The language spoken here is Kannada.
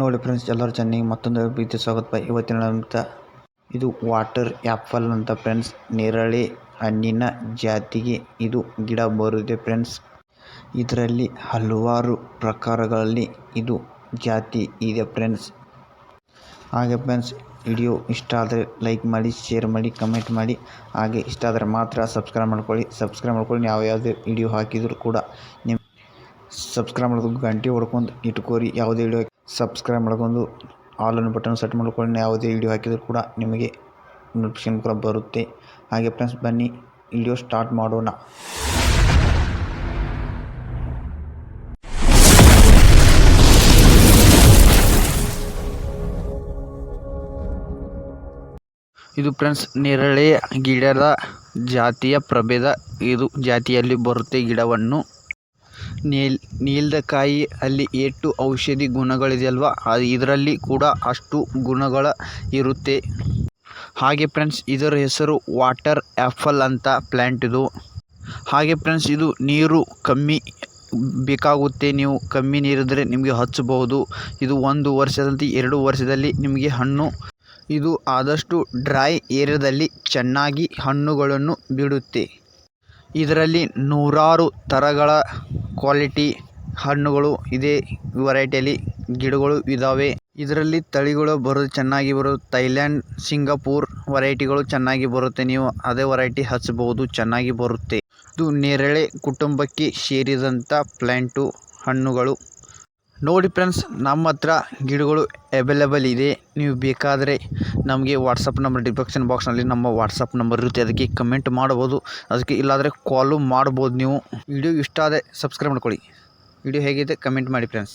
ನೋಡಿ ಫ್ರೆಂಡ್ಸ್ ಎಲ್ಲರೂ ಚೆನ್ನಾಗಿ ಮತ್ತೊಂದು ಪ್ರೀತಿ ಸ್ವಾಗತ. ಇವತ್ತಿನ ಅಂತ ಇದು ವಾಟರ್ ಆ್ಯಪಲ್ ಅಂತ ಫ್ರೆಂಡ್ಸ್ ನೇರಳೆ ಹಣ್ಣಿನ ಜಾತಿಗೆ ಇದು ಗಿಡ ಬರುತ್ತೆ ಫ್ರೆಂಡ್ಸ್ ಇದರಲ್ಲಿ ಹಲವಾರು ಪ್ರಕಾರಗಳಲ್ಲಿ ಇದು ಜಾತಿ ಇದೆ ಫ್ರೆಂಡ್ಸ್ ಹಾಗೆ ಫ್ರೆಂಡ್ಸ್ ವಿಡಿಯೋ ಇಷ್ಟ ಆದರೆ ಲೈಕ್ ಮಾಡಿ ಶೇರ್ ಮಾಡಿ ಕಮೆಂಟ್ ಮಾಡಿ. ಹಾಗೆ ಇಷ್ಟ ಆದರೆ ಮಾತ್ರ ಸಬ್ಸ್ಕ್ರೈಬ್ ಮಾಡ್ಕೊಳ್ಳಿ. ಸಬ್ಸ್ಕ್ರೈಬ್ ಮಾಡ್ಕೊಳ್ಳಿ. ಯಾವ ಯಾವುದೇ ವಿಡಿಯೋ ಹಾಕಿದರೂ ಕೂಡ ನಿಮ್ಮ ಸಬ್ಸ್ಕ್ರೈಬ್ ಮಾಡೋದು ಗಂಟೆ ಹೊಡ್ಕೊಂಡು ಇಟ್ಕೋರಿ. ಯಾವುದೇ ವಿಡಿಯೋ ಸಬ್ಸ್ಕ್ರೈಬ್ ಮಾಡ್ಕೊಂಡು ಆಲ್ ಅನ್ನು ಬಟನ್ ಸೆಟ್ ಮಾಡ್ಕೊಂಡು ಯಾವುದೇ ವಿಡಿಯೋ ಹಾಕಿದರೂ ಕೂಡ ನಿಮಗೆ ನೋಟಿಫಿಕೇಶನ್ ಕೂಡ ಬರುತ್ತೆ. ಹಾಗೆ ಫ್ರೆಂಡ್ಸ್ ಬನ್ನಿ. ವಿಡಿಯೋ ಸ್ಟಾರ್ಟ್ ಮಾಡೋಣ. ಇದು ಫ್ರೆಂಡ್ಸ್ ನೇರಳೆ ಗಿಡದ ಜಾತಿಯ ಪ್ರಭೇದ. ಇದು ಜಾತಿಯಲ್ಲಿ ಬರುತ್ತೆ ಗಿಡವನ್ನು. ನೀಲ್, ನೀಲ್ದಕಾಯಿ ಅಲ್ಲಿ ಎಷ್ಟು ಔಷಧಿ ಗುಣಗಳಿದೆಯಲ್ವ? ಇದರಲ್ಲಿ ಕೂಡ ಅಷ್ಟು ಗುಣಗಳ ಇರುತ್ತೆ. ಹಾಗೆ ಫ್ರೆಂಡ್ಸ್, ಇದರ ಹೆಸರು ವಾಟರ್ ಆ್ಯಪಲ್ ಅಂತ ಪ್ಲ್ಯಾಂಟ್ ಇದು. ಹಾಗೆ ಫ್ರೆಂಡ್ಸ್, ಇದು ನೀರು ಕಮ್ಮಿ ಬೇಕಾಗುತ್ತೆ. ನೀವು ಕಮ್ಮಿ ನೀರಿದ್ದರೆ ನಿಮಗೆ ಹಚ್ಚಬಹುದು. ಇದು ಒಂದು ವರ್ಷದಂತೆ ಎರಡು ವರ್ಷದಲ್ಲಿ ನಿಮಗೆ ಹಣ್ಣು, ಇದು ಆದಷ್ಟು ಡ್ರೈ ಏರಿಯಾದಲ್ಲಿ ಚೆನ್ನಾಗಿ ಹಣ್ಣುಗಳನ್ನು ಬಿಡುತ್ತೆ. ಇದರಲ್ಲಿ ನೂರಾರು ಥರಗಳ ಕ್ವಾಲಿಟಿ ಹಣ್ಣುಗಳು ಇದೆ. ವೆರೈಟಿಯಲ್ಲಿ ಗಿಡಗಳು ಇದಾವೆ. ಇದರಲ್ಲಿ ತಳಿಗಳು ಬರೋದು ಚೆನ್ನಾಗಿ ಬರೋದು ಥೈಲ್ಯಾಂಡ್, ಸಿಂಗಾಪುರ್ ವೆರೈಟಿಗಳು ಚೆನ್ನಾಗಿ ಬರುತ್ತೆ. ನೀವು ಅದೇ ವೆರೈಟಿ ಹಚ್ಚಬಹುದು ಚೆನ್ನಾಗಿ ಬರುತ್ತೆ. ಇದು ನೇರಳೆ ಕುಟುಂಬಕ್ಕೆ ಸೇರಿದಂತ ಪ್ಲ್ಯಾಂಟು ಹಣ್ಣುಗಳು. ನೋಡಿ ಫ್ರೆಂಡ್ಸ್, ನಮ್ಮ ಹತ್ರ ಗಿಡಗಳು ಅವೈಲೇಬಲ್ ಇದೆ. ನೀವು ಬೇಕಾದರೆ ನಮಗೆ ವಾಟ್ಸಪ್ ನಂಬರ್ ಡಿಸ್ಕ್ರಿಪ್ಷನ್ ಬಾಕ್ಸ್ನಲ್ಲಿ ನಮ್ಮ ವಾಟ್ಸಪ್ ನಂಬರ್ ಇರುತ್ತೆ. ಅದಕ್ಕೆ ಕಮೆಂಟ್ ಮಾಡ್ಬೋದು. ಅದಕ್ಕೆ ಇಲ್ಲಾದರೆ ಕಾಲು ಮಾಡ್ಬೋದು ನೀವು. ವಿಡಿಯೋ ಇಷ್ಟ ಆದರೆ ಸಬ್ಸ್ಕ್ರೈಬ್ ಮಾಡ್ಕೊಳ್ಳಿ. ವಿಡಿಯೋ ಹೇಗಿದೆ? ಕಮೆಂಟ್ ಮಾಡಿ ಫ್ರೆಂಡ್ಸ್